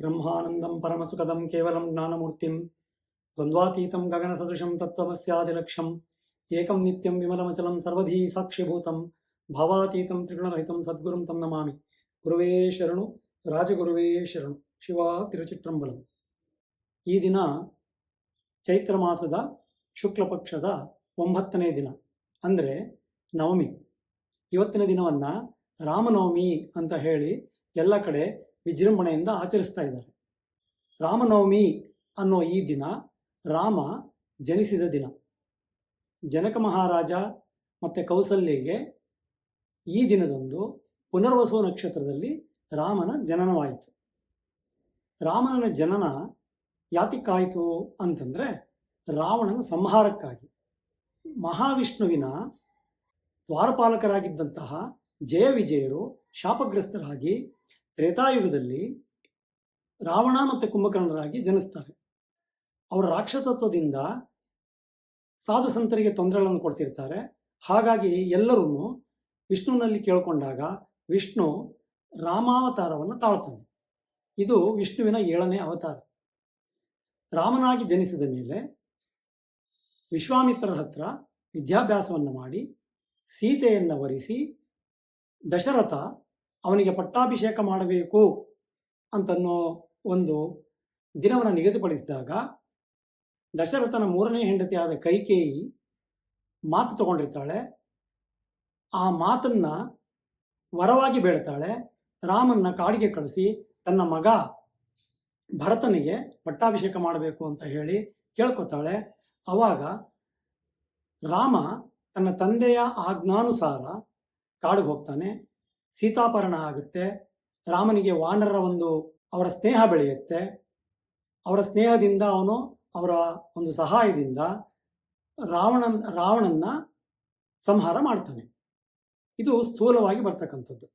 ಬ್ರಹ್ಮಾನಂದಂ ಪರಮಸುಖದಂ ಕೇವಲಂ ಜ್ಞಾನಮೂರ್ತಿಂ ದ್ವಂದ್ವಾತೀತಂ ಗಗನಸದೃಶಂ ತತ್ವಮಸ್ಯಾದಿಲಕ್ಷ್ಯಂ ಏಕಂ ನಿತ್ಯಂ ವಿಮಲಮಚಲಂ ಸರ್ವಧೀ ಸಾಕ್ಷಿಭೂತಂ ಭಾವಾತೀತಂ ತ್ರಿಗುಣರಹಿತಂ ಸದ್ಗುರುಂ ತಂ ನಮಾಮಿ ಗುರುವೇ ಶರಣು ರಾಜಗುರುವೇ ಶರಣು ಶಿವ ತಿರುಚಿಟ್ರಂಬಲಂ ಈ ದಿನ ಚೈತ್ರ ಮಾಸದ ಶುಕ್ಲಪಕ್ಷದ ಒಂಬತ್ತನೇ ದಿನ, ಅಂದರೆ ನವಮಿ. ಇವತ್ತಿನ ದಿನವನ್ನು ರಾಮನವಮಿ ಅಂತ ಹೇಳಿ ಎಲ್ಲ ಕಡೆ ವಿಜೃಂಭಣೆಯಿಂದ ಆಚರಿಸ್ತಾ ಇದ್ದಾರೆ. ರಾಮನವಮಿ ಅನ್ನೋ ಈ ದಿನ ರಾಮ ಜನಿಸಿದ ದಿನ. ಜನಕ ಮಹಾರಾಜ ಮತ್ತು ಕೌಸಲ್ಯಗೆ ಈ ದಿನದಂದು ಪುನರ್ವಸು ನಕ್ಷತ್ರದಲ್ಲಿ ರಾಮನ ಜನನವಾಯಿತು. ರಾಮನ ಜನನ ಯಾತಿಕ್ಕಾಯಿತು ಅಂತಂದರೆ ರಾವಣನ ಸಂಹಾರಕ್ಕಾಗಿ. ಮಹಾವಿಷ್ಣುವಿನ ದ್ವಾರಪಾಲಕರಾಗಿದ್ದಂತಹ ಜಯ ವಿಜಯರು ಶಾಪಗ್ರಸ್ತರಾಗಿ ತ್ರೇತಾಯುಗದಲ್ಲಿ ರಾವಣ ಮತ್ತು ಕುಂಭಕರ್ಣರಾಗಿ ಜನಿಸ್ತಾರೆ. ಅವರ ರಾಕ್ಷಸತ್ವದಿಂದ ಸಾಧು ಸಂತರಿಗೆ ತೊಂದರೆಗಳನ್ನು ಕೊಡ್ತಿರ್ತಾರೆ. ಹಾಗಾಗಿ ಎಲ್ಲರೂ ವಿಷ್ಣುವಿನಲ್ಲಿ ಕೇಳಿಕೊಂಡಾಗ ವಿಷ್ಣು ರಾಮಾವತಾರವನ್ನು ತಾಳ್ತಾನೆ. ಇದು ವಿಷ್ಣುವಿನ ಏಳನೇ ಅವತಾರ. ರಾಮನಾಗಿ ಜನಿಸಿದ ಮೇಲೆ ವಿಶ್ವಾಮಿತ್ರರ ಹತ್ರ ವಿದ್ಯಾಭ್ಯಾಸವನ್ನು ಮಾಡಿ, ಸೀತೆಯನ್ನು ವರಿಸಿ, ದಶರಥ ಅವನಿಗೆ ಪಟ್ಟಾಭಿಷೇಕ ಮಾಡಬೇಕು ಅಂತನ್ನೋ ಒಂದು ದಿನವನ್ನು ನಿಗದಿಪಡಿಸಿದಾಗ ದಶರಥನ ಮೂರನೇ ಹೆಂಡತಿಯಾದ ಕೈಕೇಯಿ ಮಾತು ತಗೊಂಡಿರ್ತಾಳೆ. ಆ ಮಾತನ್ನ ವರವಾಗಿ ಬೇಡ್ತಾಳೆ ರಾಮನ್ನ ಕಾಡಿಗೆ ಕಳಿಸಿ ತನ್ನ ಮಗ ಭರತನಿಗೆ ಪಟ್ಟಾಭಿಷೇಕ ಮಾಡಬೇಕು ಅಂತ ಹೇಳಿ ಕೇಳ್ಕೊತಾಳೆ. ಅವಾಗ ರಾಮ ತನ್ನ ತಂದೆಯ ಆಜ್ಞಾನುಸಾರ ಕಾಡಿಗೆ ಹೋಗ್ತಾನೆ. ಸೀತಾಪರಣ ಆಗುತ್ತೆ. ರಾಮನಿಗೆ ವಾನರರ ಒಂದು ಅವರ ಸ್ನೇಹ ಬೆಳೆಯುತ್ತೆ. ಅವರ ಸ್ನೇಹದಿಂದ ಅವನು ಅವರ ಒಂದು ಸಹಾಯದಿಂದ ರಾವಣ ರಾವಣನ್ನ ಸಂಹಾರ ಮಾಡ್ತಾನೆ. ಇದು ಸ್ಥೂಲವಾಗಿ ಬರ್ತಕ್ಕಂಥದ್ದು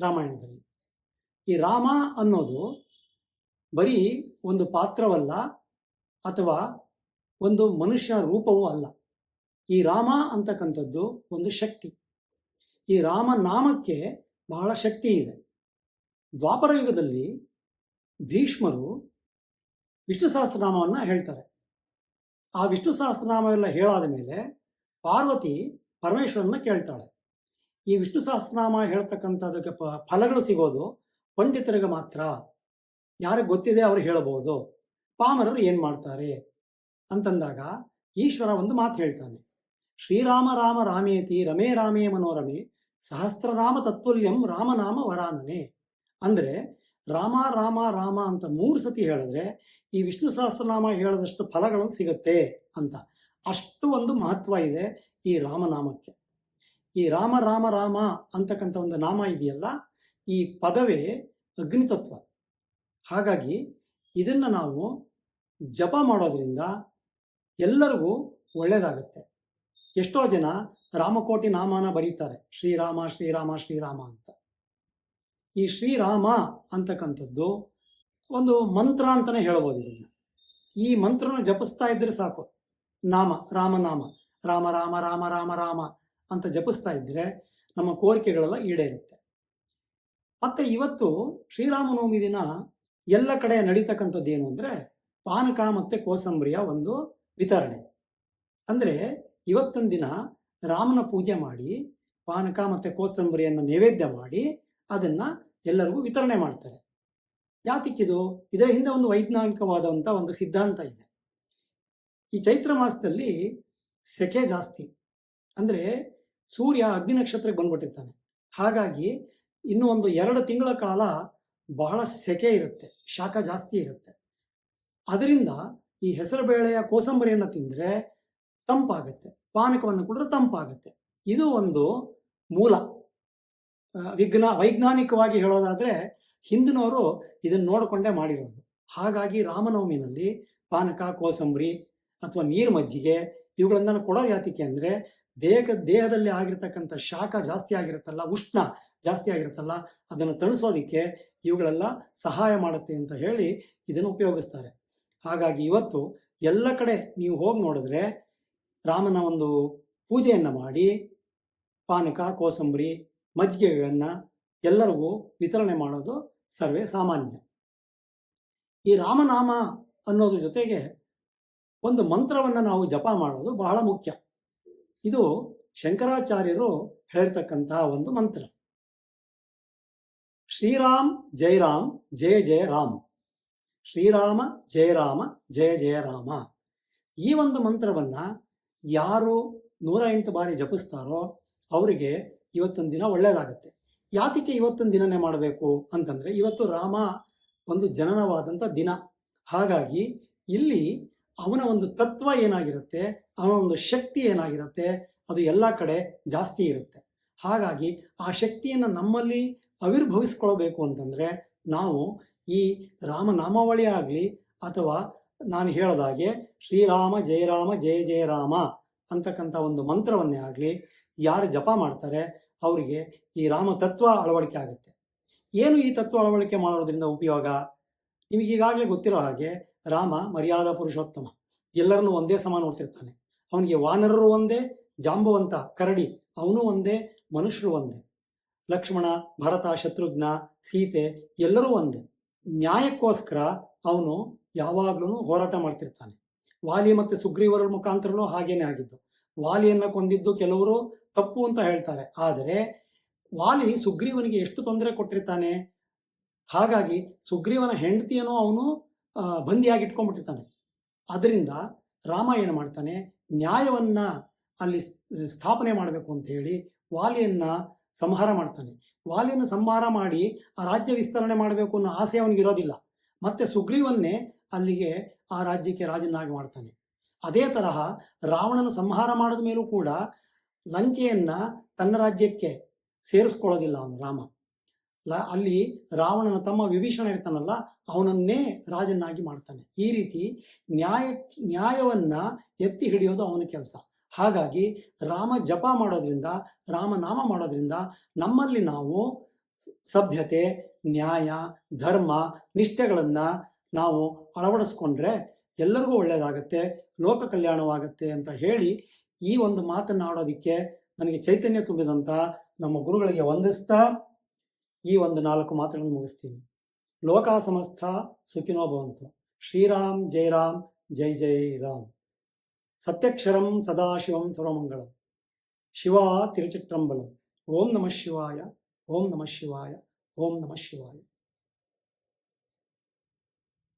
ರಾಮಾಯಣದಲ್ಲಿ. ಈ ರಾಮ ಅನ್ನೋದು ಬರೀ ಒಂದು ಪಾತ್ರವಲ್ಲ ಅಥವಾ ಒಂದು ಮನುಷ್ಯ ರೂಪವೂ ಅಲ್ಲ. ಈ ರಾಮ ಅಂತಕ್ಕಂಥದ್ದು ಒಂದು ಶಕ್ತಿ. ಈ ರಾಮ ನಾಮಕ್ಕೆ ಬಹಳ ಶಕ್ತಿ ಇದೆ. ದ್ವಾಪರ ಯುಗದಲ್ಲಿ ಭೀಷ್ಮರು ವಿಷ್ಣು ಸಹಸ್ರನಾಮವನ್ನು ಹೇಳ್ತಾರೆ. ಆ ವಿಷ್ಣು ಸಹಸ್ರನಾಮವೆಲ್ಲ ಹೇಳಾದ ಮೇಲೆ ಪಾರ್ವತಿ ಪರಮೇಶ್ವರನ ಕೇಳ್ತಾಳೆ. ಈ ವಿಷ್ಣು ಸಹಸ್ರನಾಮ ಹೇಳ್ತಕ್ಕಂಥದಕ್ಕೆ ಪ, ಫಲಗಳು ಸಿಗೋದು ಪಂಡಿತರಿಗೆ ಮಾತ್ರ. ಯಾರಿಗೆ ಗೊತ್ತಿದೆ ಅವರು ಹೇಳಬಹುದು ಪಾಮರರು ಏನು ಮಾಡ್ತಾರೆ? ಅಂತಂದಾಗ ಈಶ್ವರ ಒಂದು ಮಾತು ಹೇಳ್ತಾನೆ. ಶ್ರೀರಾಮ ರಾಮ ರಾಮೇತಿ ರಮೇ ರಾಮೇ ಮನೋರಮೆ ಸಹಸ್ರನಾಮ ತತ್ವಲ್ಯಂ ರಾಮನಾಮ ವರಾನನೆ ಅಂದರೆ ರಾಮ ರಾಮ ರಾಮ ಅಂತ ಮೂರು ಸತಿ ಹೇಳಿದ್ರೆ ಈ ವಿಷ್ಣು ಸಹಸ್ರನಾಮ ಹೇಳದಷ್ಟು ಫಲಗಳನ್ನು ಸಿಗುತ್ತೆ ಅಂತ. ಅಷ್ಟು ಒಂದು ಮಹತ್ವ ಇದೆ ಈ ರಾಮನಾಮಕ್ಕೆ. ಈ ರಾಮ ರಾಮ ರಾಮ ಅಂತಕ್ಕಂಥ ಒಂದು ನಾಮ ಇದೆಯಲ್ಲ, ಈ ಪದವೇ ಅಗ್ನಿತತ್ವ. ಹಾಗಾಗಿ ಇದನ್ನು ನಾವು ಜಪ ಮಾಡೋದ್ರಿಂದ ಎಲ್ಲರಿಗೂ ಒಳ್ಳೆಯದಾಗುತ್ತೆ ಎಷ್ಟೋ ಜನ ರಾಮಕೋಟಿ ನಾಮನ ಬರೀತಾರೆ. ಶ್ರೀರಾಮ ಶ್ರೀರಾಮ ಶ್ರೀರಾಮ ಅಂತ. ಈ ಶ್ರೀರಾಮ ಅಂತಕ್ಕಂಥದ್ದು ಒಂದು ಮಂತ್ರ ಅಂತಲೇ ಹೇಳ್ಬೋದು ಇದನ್ನು. ಈ ಮಂತ್ರನ ಜಪಿಸ್ತಾ ಇದ್ದರೆ ಸಾಕು. ನಾಮ ರಾಮನಾಮ ರಾಮ ರಾಮ ರಾಮ ರಾಮ ರಾಮ ಅಂತ ಜಪಿಸ್ತಾ ಇದ್ದರೆ ನಮ್ಮ ಕೋರಿಕೆಗಳೆಲ್ಲ ಈಡೇರುತ್ತೆ. ಮತ್ತೆ ಇವತ್ತು ಶ್ರೀರಾಮನವಮಿ ದಿನ ಎಲ್ಲ ಕಡೆ ನಡೀತಕ್ಕಂಥದ್ದು ಏನು ಅಂದರೆ ಪಾನಕ ಮತ್ತು ಕೋಸಂಬರಿಯ ಒಂದು ವಿತರಣೆ. ಅಂದರೆ ಇವತ್ತಿನ ದಿನ ರಾಮನ ಪೂಜೆ ಮಾಡಿ, ಪಾನಕ ಮತ್ತು ಕೋಸಂಬರಿಯನ್ನು ನೈವೇದ್ಯ ಮಾಡಿ, ಅದನ್ನು ಎಲ್ಲರಿಗೂ ವಿತರಣೆ ಮಾಡ್ತಾರೆ. ಯಾತಿಕ್ಕಿದು? ಇದರ ಹಿಂದೆ ಒಂದು ವೈಜ್ಞಾನಿಕವಾದಂಥ ಒಂದು ಸಿದ್ಧಾಂತ ಇದೆ. ಈ ಚೈತ್ರ ಮಾಸದಲ್ಲಿ ಸೆಕೆ ಜಾಸ್ತಿ. ಅಂದರೆ ಸೂರ್ಯ ಅಗ್ನಿ ನಕ್ಷತ್ರಕ್ಕೆ ಬಂದ್ಬಿಟ್ಟಿರ್ತಾನೆ. ಹಾಗಾಗಿ ಇನ್ನು ಒಂದು ಎರಡು ತಿಂಗಳ ಕಾಲ ಬಹಳ ಸೆಕೆ ಇರುತ್ತೆ, ಶಾಖ ಜಾಸ್ತಿ ಇರುತ್ತೆ. ಅದರಿಂದ ಈ ಹೆಸರು ಬೇಳೆಯ ಕೋಸಂಬರಿಯನ್ನು ತಿಂದರೆ ತಂಪಾಗುತ್ತೆ. ಪಾನಕವನ್ನು ಕುಡಿದ್ರೆ ತಂಪಾಗುತ್ತೆ. ಇದು ಒಂದು ಮೂಲ. ವಿಜ್ಞಾ ವೈಜ್ಞಾನಿಕವಾಗಿ ಹೇಳೋದಾದರೆ ಹಿಂದಿನವರು ಇದನ್ನು ನೋಡಿಕೊಂಡೇ ಮಾಡಿರೋದು. ಹಾಗಾಗಿ ರಾಮನವಮಿನಲ್ಲಿ ಪಾನಕ, ಕೋಸಂಬರಿ ಅಥವಾ ನೀರು ಮಜ್ಜಿಗೆ ಇವುಗಳನ್ನ ಕೊಡೋ ಯಾತಿಕೆ ಅಂದರೆ ದೇಹ ದೇಹದಲ್ಲಿ ಆಗಿರ್ತಕ್ಕಂಥ ಶಾಖ ಜಾಸ್ತಿ ಆಗಿರುತ್ತಲ್ಲ, ಉಷ್ಣ ಜಾಸ್ತಿ ಆಗಿರುತ್ತಲ್ಲ, ಅದನ್ನು ತಣಿಸೋದಕ್ಕೆ ಇವುಗಳೆಲ್ಲ ಸಹಾಯ ಮಾಡುತ್ತೆ ಅಂತ ಹೇಳಿ ಇದನ್ನು ಉಪಯೋಗಿಸ್ತಾರೆ. ಹಾಗಾಗಿ ಇವತ್ತು ಎಲ್ಲ ಕಡೆ ನೀವು ಹೋಗಿ ನೋಡಿದ್ರೆ ರಾಮನ ಒಂದು ಪೂಜೆಯನ್ನು ಮಾಡಿ, ಪಾನಕ, ಕೋಸಂಬರಿ, ಮಜ್ಜಿಗೆಗಳನ್ನು ಎಲ್ಲರಿಗೂ ವಿತರಣೆ ಮಾಡೋದು ಸರ್ವೇ ಸಾಮಾನ್ಯ. ಈ ರಾಮನಾಮ ಅನ್ನೋದ್ರ ಜೊತೆಗೆ ಒಂದು ಮಂತ್ರವನ್ನು ನಾವು ಜಪ ಮಾಡೋದು ಬಹಳ ಮುಖ್ಯ. ಇದು ಶಂಕರಾಚಾರ್ಯರು ಹೇಳಿರ್ತಕ್ಕಂತಹ ಒಂದು ಮಂತ್ರ. ಶ್ರೀರಾಮ್ ಜೈ ರಾಮ್ ಜಯ ಜಯ ರಾಮ್. ಶ್ರೀರಾಮ ಜಯ ರಾಮ ಜಯ ಜಯ ರಾಮ. ಈ ಒಂದು ಮಂತ್ರವನ್ನ ಯಾರು ನೂರ ಎಂಟು ಬಾರಿ ಜಪಿಸ್ತಾರೋ ಅವರಿಗೆ ಇವತ್ತೊಂದು ದಿನ ಒಳ್ಳೆಯದಾಗತ್ತೆ ಯಾತಕ್ಕೆ ಇವತ್ತೊಂದು ದಿನನೇ ಮಾಡಬೇಕು ಅಂತಂದ್ರೆ ಇವತ್ತು ರಾಮ ಒಂದು ಜನನವಾದಂಥ ದಿನ. ಹಾಗಾಗಿ ಇಲ್ಲಿ ಅವನ ಒಂದು ತತ್ವ ಏನಾಗಿರುತ್ತೆ, ಅವನ ಒಂದು ಶಕ್ತಿ ಏನಾಗಿರುತ್ತೆ, ಅದು ಎಲ್ಲ ಕಡೆ ಜಾಸ್ತಿ ಇರುತ್ತೆ. ಹಾಗಾಗಿ ಆ ಶಕ್ತಿಯನ್ನು ನಮ್ಮಲ್ಲಿ ಆವಿರ್ಭವಿಸ್ಕೊಳ್ಬೇಕು ಅಂತಂದ್ರೆ ನಾವು ಈ ರಾಮನಾಮಾವಳಿ ಆಗಲಿ ಅಥವಾ ನಾನು ಹೇಳದಾಗೆ ಶ್ರೀರಾಮ ಜಯರಾಮ ಜಯ ಜಯ ರಾಮ ಅಂತಕ್ಕಂಥ ಒಂದು ಮಂತ್ರವನ್ನೇ ಆಗಲಿ ಯಾರು ಜಪ ಮಾಡ್ತಾರೆ ಅವರಿಗೆ ಈ ರಾಮ ತತ್ವ ಅಳವಡಿಕೆ ಆಗುತ್ತೆ. ಏನು ಈ ತತ್ವ ಅಳವಡಿಕೆ ಮಾಡೋದ್ರಿಂದ ಉಪಯೋಗ? ನಿಮಗೀಗಾಗಲೇ ಗೊತ್ತಿರೋ ಹಾಗೆ ರಾಮ ಮರ್ಯಾದಾ ಪುರುಷೋತ್ತಮ. ಎಲ್ಲರನ್ನೂ ಒಂದೇ ಸಮ ನೋಡ್ತಿರ್ತಾನೆ. ಅವನಿಗೆ ವಾನರರು ಒಂದೇ, ಜಾಂಬವಂತ, ಕರಡಿ ಅವನು ಒಂದೇ, ಮನುಷ್ಯರು ಒಂದೇ. ಲಕ್ಷ್ಮಣ, ಭರತ, ಶತ್ರುಘ್ನ, ಸೀತೆ ಎಲ್ಲರೂ ಒಂದೇ. ನ್ಯಾಯಕ್ಕೋಸ್ಕರ ಅವನು ಯಾವಾಗ್ಲೂ ಹೋರಾಟ ಮಾಡ್ತಿರ್ತಾನೆ. ವಾಲಿ ಮತ್ತೆ ಸುಗ್ರೀವರ ಮುಖಾಂತರನೂ ಹಾಗೇನೆ ಆಗಿದ್ದು. ವಾಲಿಯನ್ನ ಕೊಂದಿದ್ದು ಕೆಲವರು ತಪ್ಪು ಅಂತ ಹೇಳ್ತಾರೆ. ಆದರೆ ವಾಲಿ ಸುಗ್ರೀವನಿಗೆ ಎಷ್ಟು ತೊಂದರೆ ಕೊಟ್ಟಿರ್ತಾನೆ? ಹಾಗಾಗಿ ಸುಗ್ರೀವನ ಹೆಂಡತಿಯನ್ನು ಅವನು ಬಂದಿಯಾಗಿ ಇಟ್ಕೊಂಡ್ಬಿಟ್ಟಿರ್ತಾನೆ. ಅದರಿಂದ ರಾಮ ಏನು ಮಾಡ್ತಾನೆ? ನ್ಯಾಯವನ್ನ ಅಲ್ಲಿ ಸ್ಥಾಪನೆ ಮಾಡಬೇಕು ಅಂತ ಹೇಳಿ ವಾಲಿಯನ್ನ ಸಂಹಾರ ಮಾಡ್ತಾನೆ. ವಾಲಿಯನ್ನು ಸಂಹಾರ ಮಾಡಿ ಆ ರಾಜ್ಯ ವಿಸ್ತರಣೆ ಮಾಡಬೇಕು ಅನ್ನೋ ಆಸೆ ಅವನಿಗಿರೋದಿಲ್ಲ. ಮತ್ತೆ ಸುಗ್ರೀವನ್ನೇ ಅಲ್ಲಿಗೆ ಆ ರಾಜ್ಯಕ್ಕೆ ರಾಜನಾಗಿ ಮಾಡ್ತಾನೆ. ಅದೇ ತರಹ ರಾವಣನ ಸಂಹಾರ ಮಾಡಿದ ಮೇಲೂ ಕೂಡ ಲಂಕೆಯನ್ನ ತನ್ನ ರಾಜ್ಯಕ್ಕೆ ಸೇರಿಸ್ಕೊಳ್ಳೋದಿಲ್ಲ ಅವನು ರಾಮ. ಅಲ್ಲಿ ರಾವಣನ ತಮ್ಮ ವಿಭೀಷಣ ಇರ್ತಾನಲ್ಲ, ಅವನನ್ನೇ ರಾಜನಾಗಿ ಮಾಡ್ತಾನೆ. ಈ ರೀತಿ ನ್ಯಾಯ, ನ್ಯಾಯವನ್ನ ಎತ್ತಿ ಹಿಡಿಯೋದು ಅವನ ಕೆಲಸ. ಹಾಗಾಗಿ ರಾಮ ಜಪ ಮಾಡೋದ್ರಿಂದ, ರಾಮನಾಮ ಮಾಡೋದ್ರಿಂದ ನಮ್ಮಲ್ಲಿ ನಾವು ಸಭ್ಯತೆ, ನ್ಯಾಯ, ಧರ್ಮ, ನಿಷ್ಠೆಗಳನ್ನ ನಾವು ಅಳವಡಿಸ್ಕೊಂಡ್ರೆ ಎಲ್ಲರಿಗೂ ಒಳ್ಳೆಯದಾಗತ್ತೆ ಲೋಕ ಕಲ್ಯಾಣವಾಗತ್ತೆ ಅಂತ ಹೇಳಿ ಈ ಒಂದು ಮಾತನ್ನ ಆಡೋದಿಕ್ಕೆ ನನಗೆ ಚೈತನ್ಯ ತುಂಬಿದಂತ ನಮ್ಮ ಗುರುಗಳಿಗೆ ವಂದಿಸ್ತಾ ಈ ಒಂದು ನಾಲ್ಕು ಮಾತುಗಳನ್ನು ಮುಗಿಸ್ತೀನಿ. ಲೋಕ ಸಮಸ್ತ ಸುಖಿನೋ ಭವಂತು. ಶ್ರೀರಾಮ್, ಜೈ ರಾಮ್, ಜೈ ಜೈ ರಾಮ್. ಸತ್ಯಕ್ಷರಂ ಸದಾಶಿವಂ ಸರ್ವಮಂಗಳಂ. ಶಿವ ತಿರುಚಿಟ್ರಂಬಲಂ. ಓಂ ನಮಃ ಶಿವಾಯ, ಓಂ ನಮಃ ಶಿವಾಯ, ಓಂ ನಮಃ ಶಿವಾಯ.